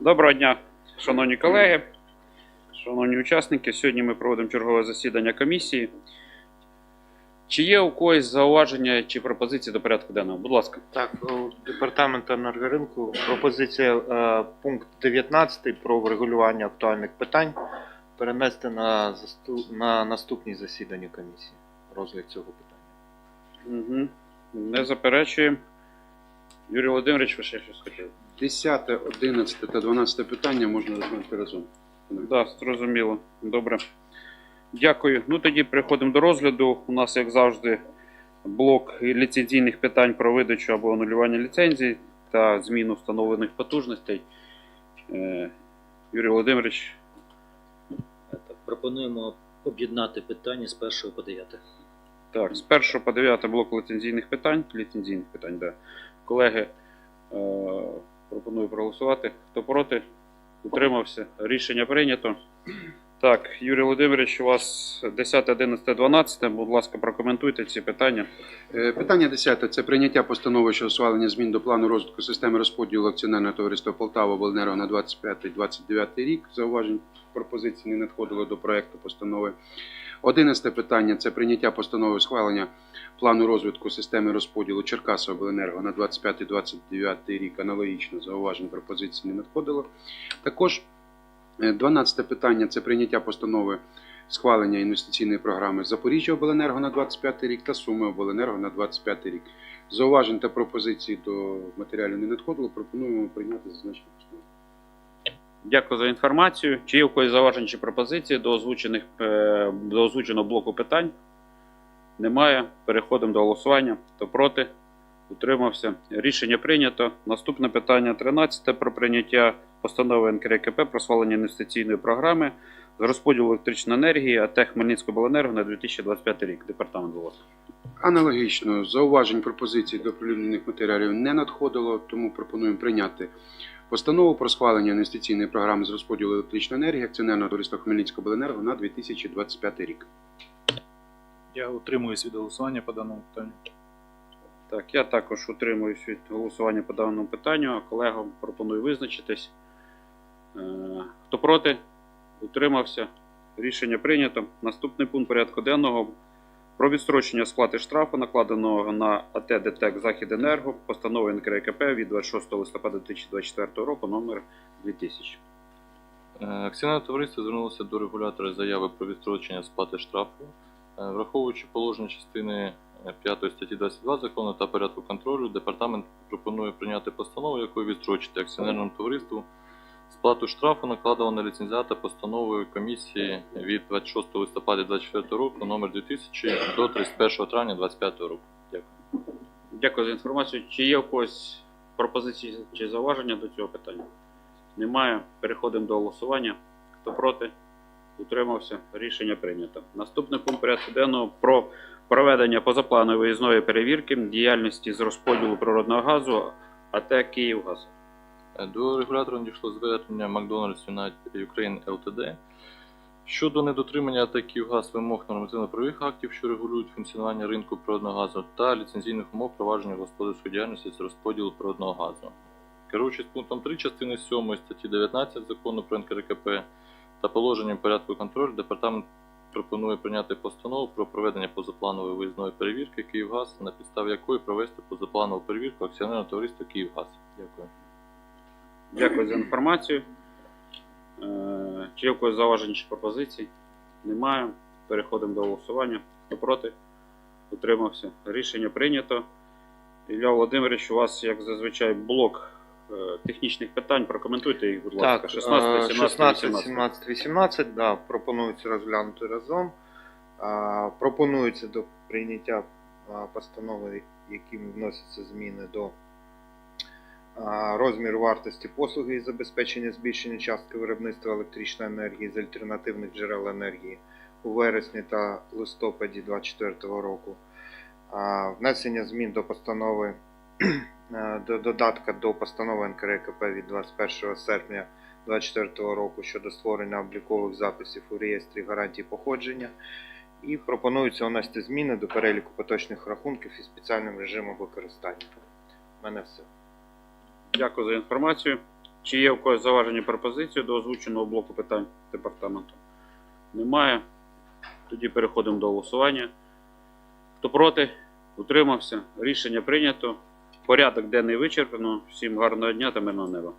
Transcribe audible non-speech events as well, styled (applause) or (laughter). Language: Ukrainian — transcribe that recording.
Доброго дня, шановні колеги, шановні учасники. Сьогодні ми проводимо чергове засідання комісії. Чи є у когось зауваження чи пропозиції до порядку денного? Будь ласка. Так, у департаменту енергоринку пропозиція е, пункт 19 про врегулювання актуальних питань перенести на, засту... на наступні засідання комісії. Розгляд цього питання. Угу. Не заперечуємо. Юрій Володимирович, ви ще щось хотіли? 10, 11 та 12 питання можна розглянути разом. Так, да, зрозуміло. Добре. Дякую. Ну тоді переходимо до розгляду. У нас, як завжди, блок ліцензійних питань про видачу або анулювання ліцензій та зміну встановлених потужностей. Е, Юрій Володимирович, Пропонуємо об'єднати питання з 1 по 9. так, з 1 по 9 блок ліцензійних питань. Ліцензійних питань, да. Колеги, е, пропоную проголосувати. Хто проти? Утримався. Рішення прийнято. Так, Юрій Володимирович, у вас 10, 11, 12. Будь ласка, прокоментуйте ці питання. Е, Питання 10. Це прийняття постанови щодо схвалення змін до плану розвитку системи розподілу акціонерного товариства Полтава Обленерго на 25-29 рік. Зауважень пропозицій не надходило до проекту постанови. 11 питання це прийняття постанови схвалення плану розвитку системи розподілу Черкаса Обленерго на 25-29 рік. Аналогічно зауважень пропозицій не надходило. Також Е, 12 питання це прийняття постанови схвалення інвестиційної програми Запоріжжя Обленерго на 25 рік та Суми Обленерго на 25 рік. Зауважень та пропозицій до матеріалів не надходило. Пропонуємо прийняти зазначені постанови. Дякую за інформацію. Чи є у когось зауважень чи пропозиції до озвучених е, до озвученого блоку питань? Немає. Переходимо до голосування. Хто проти? Утримався. Рішення прийнято. Наступне питання 13 про прийняття постанови НКРКП про схвалення інвестиційної програми з розподілу електричної енергії АТЕХ Хмельницького обленерго на 2025 рік. Департамент будь. Аналогічно, зауважень пропозицій до оприлюднених матеріалів не надходило, тому пропонуємо прийняти постанову про схвалення інвестиційної програми з розподілу електричної енергії акціонерного товариства Хмельницького обленерго на 2025 рік. Я утримуюсь від голосування по даному питанню. Так, я також утримуюсь від голосування по даному питанню, а колегам пропоную визначитись. Е, Хто проти? Утримався. Рішення прийнято. Наступний пункт порядку денного про відстрочення сплати штрафу, накладеного на АТ ДТЕК Західенерго, постанови НКРКП від 26 листопада 2024 року номер 2000. Е, Акціонерне товариство звернулося до регулятора заяви про відстрочення сплати штрафу. Е, Враховуючи положення частини е, 5 статті 22 закону та порядку контролю, департамент пропонує прийняти постанову, якою відстрочити акціонерному товариству сплату штрафу, накладеного на ліцензіата постановою комісії від 26 листопада 2024 року номер 2000 до 31 травня 2025 року. Дякую. Дякую за інформацію. Чи є у когось пропозиції чи зауваження до цього питання? Немає. Переходимо до голосування. Хто проти? Утримався. Рішення прийнято. Наступний пункт порядку денного про проведення позапланової виїзної перевірки діяльності з розподілу природного газу АТ Київгаз. До регулятора надійшло звернення McDonald's United Ukraine Ltd. щодо недотримання таких газ вимог нормативно-правових актів, що регулюють функціонування ринку природного газу, та ліцензійних умов провадження господарської діяльності з розподілу природного газу. Керуючись пунктом 3 частини 7 статті 19 закону про НКРКП та положенням порядку контролю, департамент пропонує прийняти постанову про проведення позапланової виїзної перевірки Київгаз, на підставі якої провести позапланову перевірку акціонерного товариства Київгаз. Дякую. Дякую за інформацію. Е, Чи є у зауважень чи пропозицій? Немає. Переходимо до голосування. Хто проти? Утримався. Рішення прийнято. Ілля Володимирович, у вас, як зазвичай, блок е, технічних питань. Прокоментуйте їх, будь ласка. 16, е, 17, 16, 18. 17, 18, да, пропонується розглянути разом. Пропонується до прийняття постанови, якими вносяться зміни до а, розміру вартості послуги із забезпечення збільшення частки виробництва електричної енергії з альтернативних джерел енергії у вересні та листопаді 2024 року. Внесення змін до постанови (clears throat) е, до додатка до постанови НКРКП від 21 серпня 2024 року щодо створення облікових записів у реєстрі гарантій походження. І пропонується внести зміни до переліку поточних рахунків із спеціальним режимом використання. У мене все. Дякую за інформацію. Чи є у когось заваження пропозиції до озвученого блоку питань департаменту? Немає. Тоді переходимо до голосування. Хто проти? Утримався. Рішення прийнято. Порядок денний вичерпано. Всім гарного дня та мирного неба.